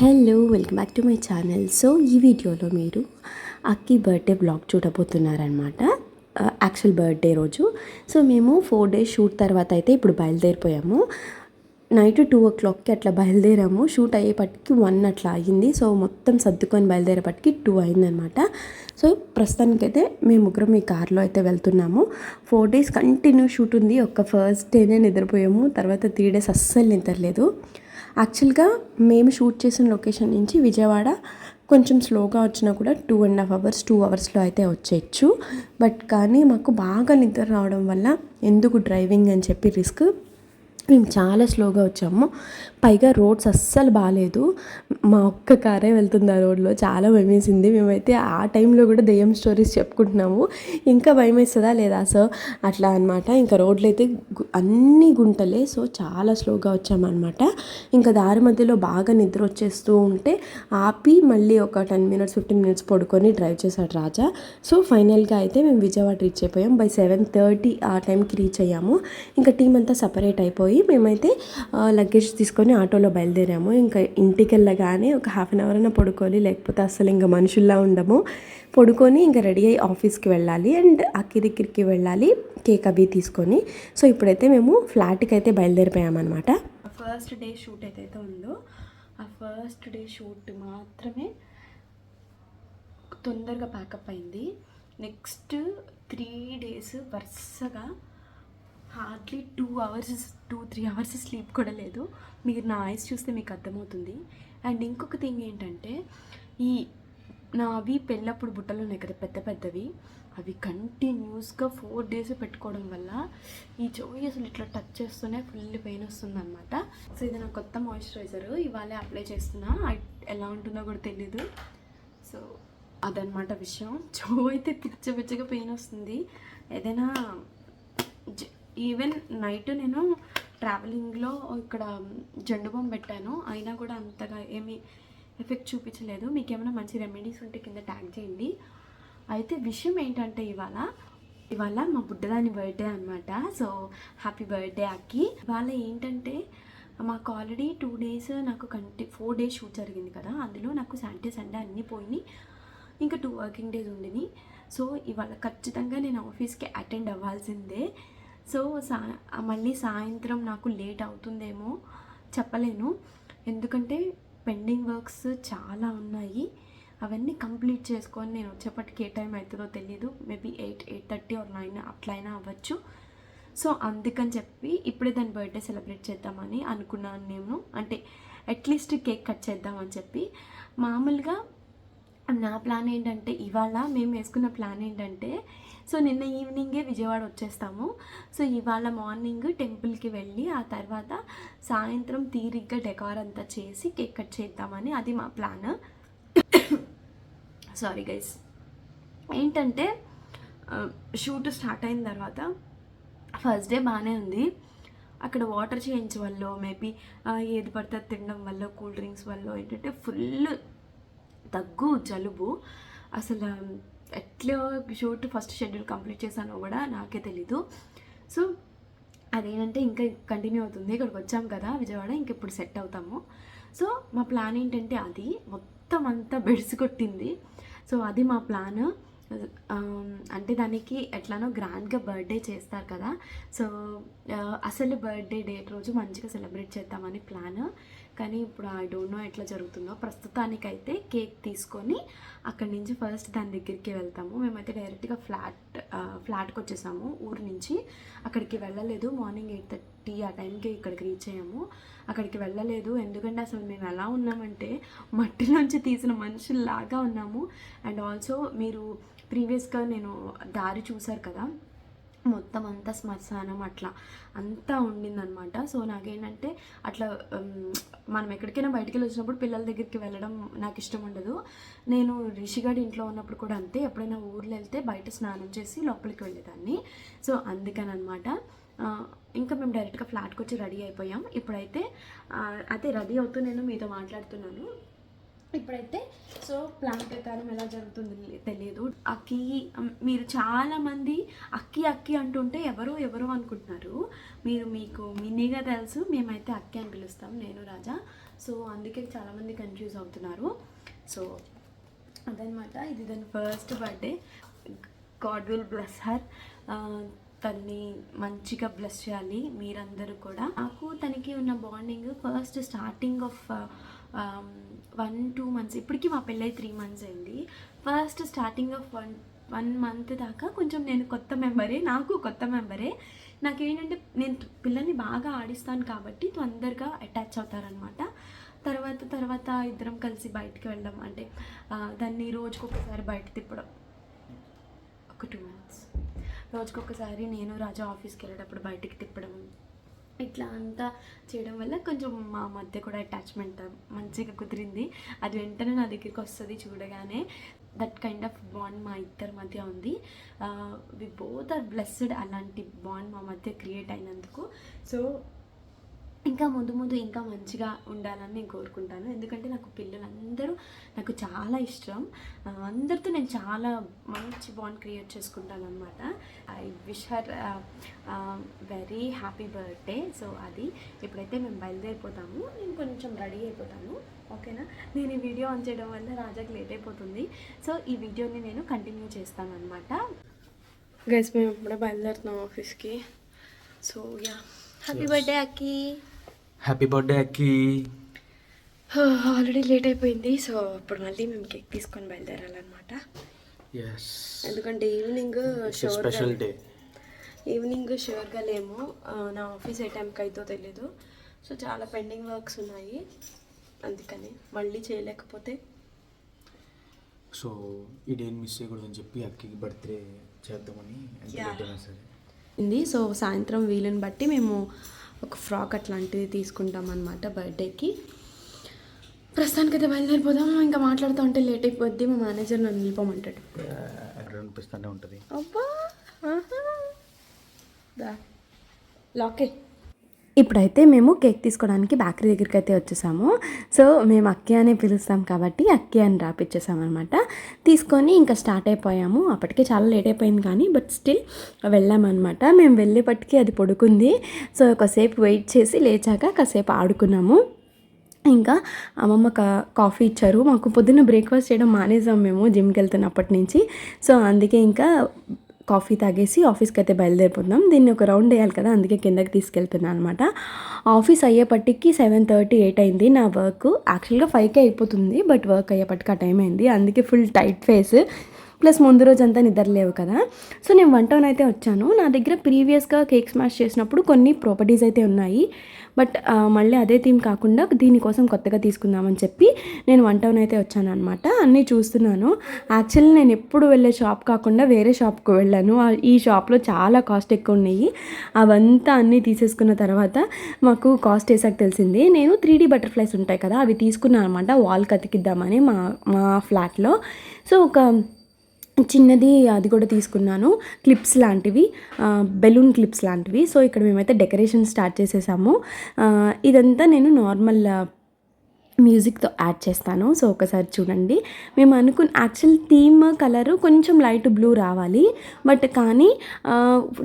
Hello welcome back to my channel so ఈ వీడియోలో మీరు అక్కి బర్త్డే బ్లాగ్ చూడబోతున్నారనమాట యాక్చువల్ బర్త్డే రోజు. సో మేము ఫోర్ డేస్ షూట్ తర్వాత అయితే ఇప్పుడు బయలుదేరిపోయాము. నైట్ టూ ఓ క్లాక్కి అట్లా బయలుదేరాము. షూట్ అయ్యేపటికి వన్ అట్లా అయ్యింది. సో మొత్తం సర్దుకొని బయలుదేరేపటికి టూ అయిందనమాట సో ప్రస్తుతానికైతే మేము ముగ్గురం ఈ కార్లో అయితే వెళ్తున్నాము. ఫోర్ డేస్ కంటిన్యూ షూట్ ఉంది. ఒక ఫస్ట్ డేనే నిద్రపోయాము. తర్వాత త్రీ డేస్ అస్సలు నిద్రలేదు. యాక్చువల్గా మేము షూట్ చేసిన లొకేషన్ నుంచి విజయవాడ కొంచెం స్లోగా వచ్చినా కూడా two and half hours two అవర్స్లో అయితే వచ్చేయచ్చు బట్ కానీ మాకు బాగా నిద్ర రావడం వల్ల ఎందుకు డ్రైవింగ్ అని చెప్పి రిస్క్ మేము చాలా స్లోగా వచ్చాము. పైగా రోడ్స్ అస్సలు బాగాలేదు మా ఒక్క కారే వెళ్తుంది ఆ రోడ్లో. చాలా భయం వేసింది మేమైతే ఆ టైంలో కూడా దెయ్యం స్టోరీస్ చెప్పుకుంటున్నాము. ఇంకా భయం వేస్తుందా లేదా సో అట్లా అనమాట ఇంకా రోడ్లు అయితే అన్నీ అన్ని గుంటలే. సో చాలా స్లోగా వచ్చామన్నమాట. ఇంకా దారి మధ్యలో బాగా నిద్ర వచ్చేస్తూ ఉంటే ఆపి మళ్ళీ ఒక టెన్ మినిట్స్ ఫిఫ్టీన్ మినిట్స్ పడుకొని డ్రైవ్ చేశాడు రాజా. సో ఫైనల్గా అయితే మేము విజయవాడ రీచ్ అయిపోయాం. బై సెవెన్ థర్టీ ఆ టైంకి రీచ్ అయ్యాము. ఇంకా టీం అంతా సపరేట్ అయిపోయి మేమైతే లగేజ్ తీసుకొని ఆటోలో బయలుదేరాము. ఇంకా ఇంటికి వెళ్ళగానే ఒక హాఫ్ అన్ అవర్ అయినా పడుకోవాలి లేకపోతే అసలు ఇంకా మనుషుల్లా ఉండము. పడుకొని ఇంకా రెడీ అయ్యి ఆఫీస్కి వెళ్ళాలి అండ్ అక్కి దగ్గరికి వెళ్ళాలి కేక్ అవి తీసుకొని. సో ఇప్పుడైతే మేము ఫ్లాట్కి అయితే బయలుదేరిపోయామన్నమాట ఫస్ట్ డే షూట్ ఏదైతే ఉందో ఆ ఫస్ట్ డే షూట్ మాత్రమే తొందరగా ప్యాకప్ అయింది. నెక్స్ట్ త్రీ డేస్ వరుసగా hardly two hours two three hours sleep కూడా లేదు. మీరు నా ఐస్ చూస్తే మీకు అర్థమవుతుంది. అండ్ ఇంకొక థింగ్ ఏంటంటే ఈ నావి పెళ్ళప్పుడు బుట్టలు ఉన్నాయి కదా పెద్ద పెద్దవి. అవి కంటిన్యూస్గా ఫోర్ డేస్ పెట్టుకోవడం వల్ల ఈ చెవి అసలు ఇట్లా టచ్ చేస్తూనే ఫుల్ పెయిన్ వస్తుంది అనమాట సో ఇది నా కొత్త మాయిశ్చరైజర్. ఇవాళే అప్లై చేస్తున్నా. ఎలా ఉంటుందో కూడా తెలీదు. సో అదనమాట విషయం. చెవు అయితే పిచ్చ పిచ్చగా పెయిన్ వస్తుంది. ఏదైనా ఈవెన్ నైట్ నేను ట్రావెలింగ్లో ఇక్కడ జండు బొమ్మ పెట్టాను. అయినా కూడా అంతగా ఏమీ ఎఫెక్ట్ చూపించలేదు. మీకు ఏమైనా మంచి రెమెడీస్ ఉంటే కింద ట్యాగ్ చేయండి. అయితే విషయం ఏంటంటే ఇవాళ ఇవాళ మా బుడ్డదాని బర్త్డే అనమాట సో హ్యాపీ బర్త్డే అక్కి. ఇవాళ ఏంటంటే మాకు ఆల్రెడీ టూ డేస్ నాకు కంటి ఫోర్ డేస్ షూట్ జరిగింది కదా. అందులో నాకు సాటర్డే సండే అన్నీ పోయినాయి. ఇంకా టూ వర్కింగ్ డేస్ ఉండినాయి సో ఇవాళ ఖచ్చితంగా నేను ఆఫీస్కి అటెండ్ అవ్వాల్సిందే. సో సా మళ్ళీ సాయంత్రం నాకు లేట్ అవుతుందేమో చెప్పలేను. ఎందుకంటే పెండింగ్ వర్క్స్ చాలా ఉన్నాయి. అవన్నీ కంప్లీట్ చేసుకొని నేను వచ్చేప్పటికి ఏ టైం అవుతుందో తెలియదు maybe eight eight thirty or nine అట్లయినా అవ్వచ్చు. సో అందుకని చెప్పి ఇప్పుడే దాని బర్త్డే సెలబ్రేట్ చేద్దామని అనుకున్నాను నేను. అంటే అట్లీస్ట్ కేక్ కట్ చేద్దామని చెప్పి. మామూలుగా నా ప్లాన్ ఏంటంటే ఇవాళ మేము వేసుకున్న ప్లాన్ ఏంటంటే సో నిన్న ఈవినింగే విజయవాడ వచ్చేస్తాము. సో ఇవాళ మార్నింగ్ టెంపుల్కి వెళ్ళి ఆ తర్వాత సాయంత్రం తీరిగ్గా డెకార్ అంతా చేసి కేక్ కట్ చేద్దామని అది మా ప్లాన్. సారీ గైస్ ఏంటంటే షూట్ స్టార్ట్ అయిన తర్వాత ఫస్ట్ డే బాగానే ఉంది. అక్కడ వాటర్ చేయించవల్లో వల్ల మేబీ ఏది పడితే తినడం వల్ల కూల్ డ్రింక్స్ వల్ల ఏంటంటే ఫుల్ దగ్గు జలుబు. అసలు ఎట్లా షూట్ ఫస్ట్ షెడ్యూల్ కంప్లీట్ చేశానో కూడా నాకే తెలీదు. సో అదేంటంటే ఇంకా కంటిన్యూ అవుతుంది. ఇక్కడికి వచ్చాం కదా విజయవాడ ఇంక ఇప్పుడు సెట్ అవుతాము. సో మా ప్లాన్ ఏంటంటే అది. మొత్తం అంతా బెడిసి కొట్టింది. సో అది మా ప్లాన్. అంటే దానికి ఎట్లానో గ్రాండ్గా బర్త్డే చేస్తారు కదా. సో అసలు బర్త్డే డేట్ రోజు మంచిగా సెలబ్రేట్ చేద్దామని ప్లాన్. కానీ ఇప్పుడు ఐ డోంట్ నో ఎట్లా జరుగుతుందో. ప్రస్తుతానికైతే కేక్ తీసుకొని అక్కడి నుంచి ఫస్ట్ దాని దగ్గరికి వెళ్తాము. మేమైతే డైరెక్ట్గా ఫ్లాట్ ఫ్లాట్కి వచ్చేసాము. ఊరు నుంచి అక్కడికి వెళ్ళలేదు. మార్నింగ్ ఎయిట్ థర్టీ ఆ టైంకి ఇక్కడికి రీచ్ అయ్యాము. అక్కడికి వెళ్ళలేదు. ఎందుకంటే అసలు మేము ఎలా ఉన్నామంటే మట్టిలోంచి తీసిన మనుషుల్లాగా ఉన్నాము. అండ్ ఆల్సో మీరు ప్రీవియస్గా నేను దారి చూశారు కదా మొత్తం అంతా శ్మశానం అట్లా. అంతా ఉండిందనమాట సో నాకేంటంటే అట్లా మనం ఎక్కడికైనా బయటికి వెళ్ళి వచ్చినప్పుడు పిల్లల దగ్గరికి వెళ్ళడం నాకు ఇష్టం ఉండదు. నేను రిషిగాడి ఇంట్లో ఉన్నప్పుడు కూడా అంతే. ఎప్పుడైనా ఊర్లో వెళ్తే బయట స్నానం చేసి లోపలికి వెళ్ళేదాన్ని. సో అందుకని అనమాట ఇంకా మేము డైరెక్ట్గా ఫ్లాట్కి వచ్చి రెడీ అయిపోయాం. ఇప్పుడైతే అయితే రెడీ అవుతూ నేను మీతో మాట్లాడుతున్నాను. ఇప్పుడైతే సో ప్లాన్ ప్రకారం ఎలా జరుగుతుంది తెలియదు అక్కి మీరు చాలామంది అక్కి అక్కి అంటుంటే ఎవరో ఎవరో అనుకుంటున్నారు. మీరు మీకు మినీగా తెలుసు మేమైతే అక్కి అని పిలుస్తాం నేను రాజా. సో అందుకే చాలామంది కన్ఫ్యూజ్ అవుతున్నారు. సో అదనమాట ఇది దాని first birthday god will bless her తన్ని మంచిగా బ్లెస్ చేయాలి మీరందరూ కూడా. నాకు తనకి ఉన్న bonding first starting of one two months ఇప్పటికీ మా పెళ్ళై త్రీ మంత్స్ అయింది. First starting of one one month దాకా కొంచెం నేను కొత్త మెంబరే నాకు కొత్త మెంబరే నాకేంటంటే నేను పిల్లల్ని బాగా ఆడిస్తాను కాబట్టి తొందరగా అటాచ్ అవుతారనమాట తర్వాత తర్వాత ఇద్దరం కలిసి బయటికి వెళ్ళడం అంటే దాన్ని రోజుకొకసారి బయట తిప్పడం. ఒక టూ మంత్స్ రోజుకొకసారి నేను రాజా ఆఫీస్కి వెళ్ళేటప్పుడు బయటికి తిప్పడం. ఇట్లా అంతా చేయడం వల్ల కొంచెం మా మధ్య కూడా అటాచ్మెంట్ మంచిగా కుదిరింది. అది వెంటనే నా దగ్గరికి వస్తుంది చూడగానే. దట్ కైండ్ ఆఫ్ బాండ్ మా ఇద్దరి మధ్య ఉంది. వి బోత్ ఆర్ బ్లెస్డ్ అలాంటి బాండ్ మా మధ్య క్రియేట్ అయినందుకు. సో ఇంకా ముందు ముందు ఇంకా మంచిగా ఉండాలని నేను కోరుకుంటాను. ఎందుకంటే నాకు పిల్లలందరూ నాకు చాలా ఇష్టం. అందరితో నేను చాలా మంచి బాండ్ క్రియేట్ చేసుకుంటాను అనమాట I wish her very happy birthday so అది ఇప్పుడైతే మేము బయలుదేరిపోతాము నేను కొంచెం రెడీ అయిపోతాను. ఓకేనా? నేను ఈ వీడియో ఆన్ చేయడం వల్ల రాజాకి లేట్ అయిపోతుంది. సో ఈ వీడియోని నేను కంటిన్యూ చేస్తాను అనమాట గైస్ మేము ఇప్పుడే బయలుదేరుతున్నాం ఆఫీస్కి so yeah happy birthday Akki happy birthday Akki already late అయిపోయింది సో ఇప్పుడు మళ్ళీ మేము కేక్ తీసుకొని బయలుదేరాలన్నమాట. ఎందుకంటే ఈవినింగ్ స్పెషల్ డే ఈవినింగ్ షూర్గా లేము నా ఆఫీస్ ఏ టైంకి అయితే తెలియదు సో చాలా పెండింగ్ వర్క్స్ ఉన్నాయి. అందుకని మళ్ళీ చేయలేకపోతే. సో ఈ డేని మిస్ చేయకూడదని చెప్పి అక్కికి బర్త్డే చేద్దామని సరే. ఉంది సో సాయంత్రం వీలుని బట్టి మేము ఒక ఫ్రాక్ అట్లాంటిది తీసుకుంటాం అనమాట బర్త్డేకి. ప్రస్తుతానికైతే బయలుదేరిపోదాం. ఇంకా మాట్లాడుతూ ఉంటే లేట్ అయిపోద్ది. మా మేనేజర్ నన్ను నిలిపోమంటాడు. అక్కడ అనిపిస్తూనే ఉంటుంది. అబ్బా! లాకే ఇప్పుడైతే మేము కేక్ తీసుకోవడానికి బేకరీ దగ్గరికి అయితే వచ్చేసాము. సో మేము అక్కి అనే పిలుస్తాం కాబట్టి అక్కి అని రాపిచ్చేసాం అనమాట తీసుకొని ఇంకా స్టార్ట్ అయిపోయాము. అప్పటికే చాలా లేట్ అయిపోయింది కానీ బట్ స్టిల్ వెళ్ళామన్నమాట మేము వెళ్ళేపటికి అది పడుకుంది. సో ఒకసేపు వెయిట్ చేసి లేచాక కాసేపు ఆడుకున్నాము. ఇంకా అమ్మమ్మ కా కాఫీ ఇచ్చారు. మాకు పొద్దున్న బ్రేక్ఫాస్ట్ చేయడం మానేసాం మేము జిమ్కి వెళ్తున్నప్పటి నుంచి. సో అందుకే ఇంకా కాఫీ తాగేసి ఆఫీస్కి అయితే బయలుదేరిపోతున్నాం. దీన్ని ఒక రౌండ్ వేయాలి కదా అందుకే కిందకి తీసుకెళ్తున్నాను అనమాట ఆఫీస్ అయ్యేపటికి సెవెన్ థర్టీ ఎయిట్ అయింది. నా వర్క్ యాక్చువల్గా ఫైవ్కే అయిపోతుంది బట్ వర్క్ అయ్యేపటికి ఆ టైం అయింది. అందుకే ఫుల్ టైట్ ఫేస్. ప్లస్ ముందు రోజు అంతా నిద్ర లేవు కదా. సో నేను వన్ టౌన్ అయితే వచ్చాను. నా దగ్గర ప్రీవియస్గా కేక్ స్మాష్ చేసినప్పుడు కొన్ని ప్రాపర్టీస్ అయితే ఉన్నాయి. బట్ మళ్ళీ అదే థీమ్ కాకుండా దీనికోసం కొత్తగా తీసుకుందామని చెప్పి నేను వన్ టౌన్ అయితే వచ్చాను అనమాట అన్నీ చూస్తున్నాను. యాక్చువల్లీ నేను ఎప్పుడు వెళ్ళే షాప్ కాకుండా వేరే షాప్కి వెళ్ళాను. ఈ షాప్లో చాలా కాస్ట్ ఎక్కువ ఉన్నాయి. అవంతా అన్నీ తీసేసుకున్న తర్వాత మాకు కాస్ట్ వేసాక తెలిసింది. నేను త్రీ డీ బటర్ఫ్లైస్ ఉంటాయి కదా అవి తీసుకున్నాను అనమాట వాల్కి అతికిద్దామని మా మా ఫ్లాట్లో. సో ఒక చిన్నది అది కూడా తీసుకున్నాను. క్లిప్స్ లాంటివి బెలూన్ క్లిప్స్ లాంటివి. సో ఇక్కడ మేమైతే డెకరేషన్ స్టార్ట్ చేసేసాము. ఇదంతా నేను నార్మల్ మ్యూజిక్తో యాడ్ చేస్తాను. సో ఒకసారి చూడండి. మేము అనుకున్న యాక్చువల్ థీమ్ కలరు కొంచెం లైట్ బ్లూ రావాలి. బట్ కానీ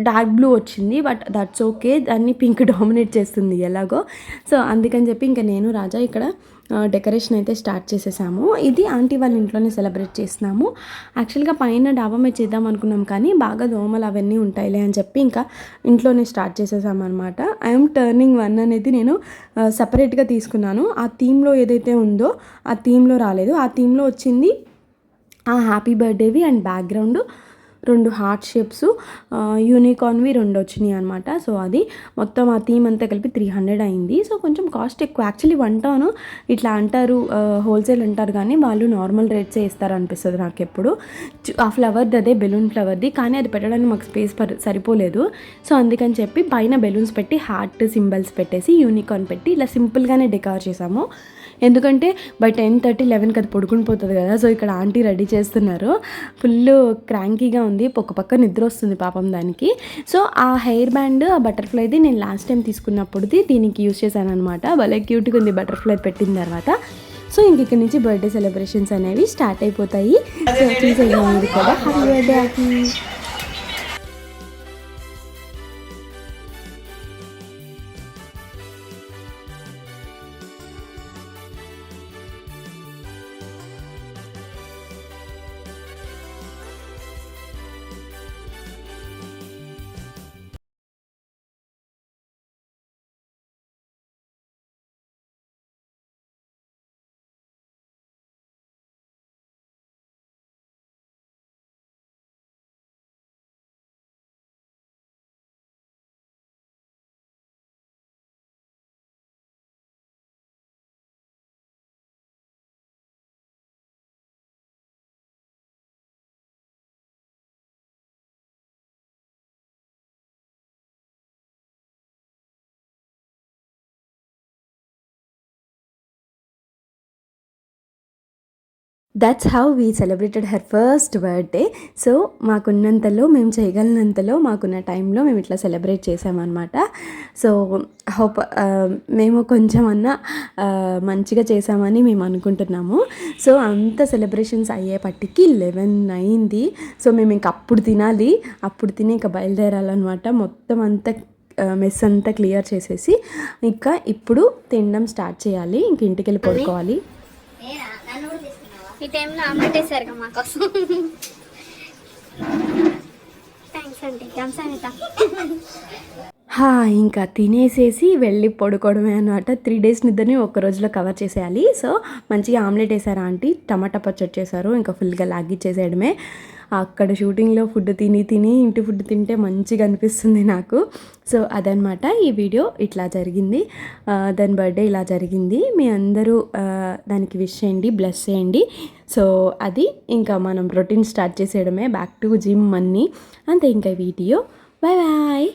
డార్క్ బ్లూ వచ్చింది. But that's okay. దాన్ని పింక్ డామినేట్ చేస్తుంది ఎలాగో. సో అందుకని చెప్పి ఇంకా నేను రాజా ఇక్కడ డెకరేషన్ అయితే స్టార్ట్ చేసేసాము. ఇది ఆంటీ వాళ్ళ ఇంట్లోనే సెలబ్రేట్ చేస్తున్నాము. యాక్చువల్గా పైన డాబా మీద చేద్దాం అనుకున్నాం కానీ బాగా దోమలు అవన్నీ ఉంటాయిలే అని చెప్పి ఇంకా ఇంట్లోనే స్టార్ట్ చేసేసాము అనమాట ఐఎమ్ టర్నింగ్ వన్ అనేది నేను సపరేట్గా తీసుకున్నాను. ఆ థీమ్లో ఏదైతే ఉందో ఆ థీమ్లో రాలేదు. ఆ థీమ్లో వచ్చింది ఆ హ్యాపీ బర్త్డేవి అండ్ బ్యాక్గ్రౌండ్. రెండు హార్ట్ షేప్స్ యూనికార్న్వి రెండు వచ్చినాయి అనమాట సో అది మొత్తం ఆ థీమ్ అంతా కలిపి త్రీ హండ్రెడ్ అయింది. సో కొంచెం కాస్ట్ ఎక్కువ. యాక్చువల్లీ వన్ టౌన్ ఇట్లా అంటారు హోల్సేల్ అంటారు కానీ వాళ్ళు నార్మల్ రేట్సే ఇస్తారు అనిపిస్తుంది నాకు ఎప్పుడు ఆ ఫ్లవర్ది అదే బెలూన్ ఫ్లవర్ది కానీ అది పెట్టడానికి మాకు స్పేస్ పర్ సరిపోలేదు. సో అందుకని చెప్పి పైన బెలూన్స్ పెట్టి హార్ట్ సింబల్స్ పెట్టేసి యూనికార్న్ పెట్టి ఇలా సింపుల్గానే డెకార్ చేసాము. ఎందుకంటే బై టెన్ థర్టీ లెవెన్కి అది పడుకుని పోతుంది కదా. సో ఇక్కడ ఆంటీ రెడీ చేస్తున్నారు. ఫుల్ క్రాంకీగా ఉంది. ఒక పక్క నిద్ర వస్తుంది పాపం దానికి. సో ఆ హెయిర్ బ్యాండ్ ఆ బటర్ఫ్లైది నేను లాస్ట్ టైం తీసుకున్నప్పుడుది దీనికి యూస్ చేశాను అనమాట భలే క్యూట్గా ఉంది బటర్ఫ్లై పెట్టిన తర్వాత. సో ఇంక ఇక్కడ నుంచి బర్త్డే సెలబ్రేషన్స్ అనేవి స్టార్ట్ అయిపోతాయి. సో చూసేయండి కదా happy birthday that's how we celebrated her first birthday so మాకున్నంతలో మేము చేయగలిగినంతలో మాకున్న టైంలో మేము ఇట్లా సెలబ్రేట్ చేసామన్నమాట. సో హోప్ మేము కొంచెం అన్నా ఆ, మంచిగా చేసామని మేము అనుకుంటున్నాము. సో అంత సెలబ్రేషన్స్ అయ్యేపట్టికి లెవెన్ అయింది. సో మేము ఇంక అప్పుడు తినాలి. అప్పుడు తిని ఇంకా బయలుదేరాలన్నమాట. మొత్తం అంతా మెస్ అంతా క్లియర్ చేసేసి ఇంకా ఇప్పుడు తినడం స్టార్ట్ చేయాలి. ఇంక ఇంటికి వెళ్ళి పడుకోవాలి. ఈ టైంలో ఆమ్లెట్ వేసారు మా కోసం థ్యాంక్స్ అండి కంసానిత హా, ఇంకా తినేసేసి వెళ్ళి పడుకోవడమే అనమాట త్రీ డేస్ నిద్రని ఒక్క రోజులో కవర్ చేసేయాలి. సో మంచిగా ఆమ్లెట్ వేసారా ఆంటీ? టమాటా పచ్చడి చేశారు ఇంకా ఫుల్గా లాగిచ్చేసేయడమే అక్కడ షూటింగ్లో ఫుడ్ తిని తిని ఇంటి ఫుడ్ తింటే మంచిగా అనిపిస్తుంది నాకు. సో అదనమాట ఈ వీడియో. ఇట్లా జరిగింది. దాని బర్త్డే ఇలా జరిగింది. మీ అందరూ దానికి విష్ చేయండి బ్లెస్ చేయండి. సో అది ఇంకా మనం రొటీన్ స్టార్ట్ చేసేయడమే. బ్యాక్ టు జిమ్ అన్నీ అంతే ఇంకా వీడియో. Bye bye.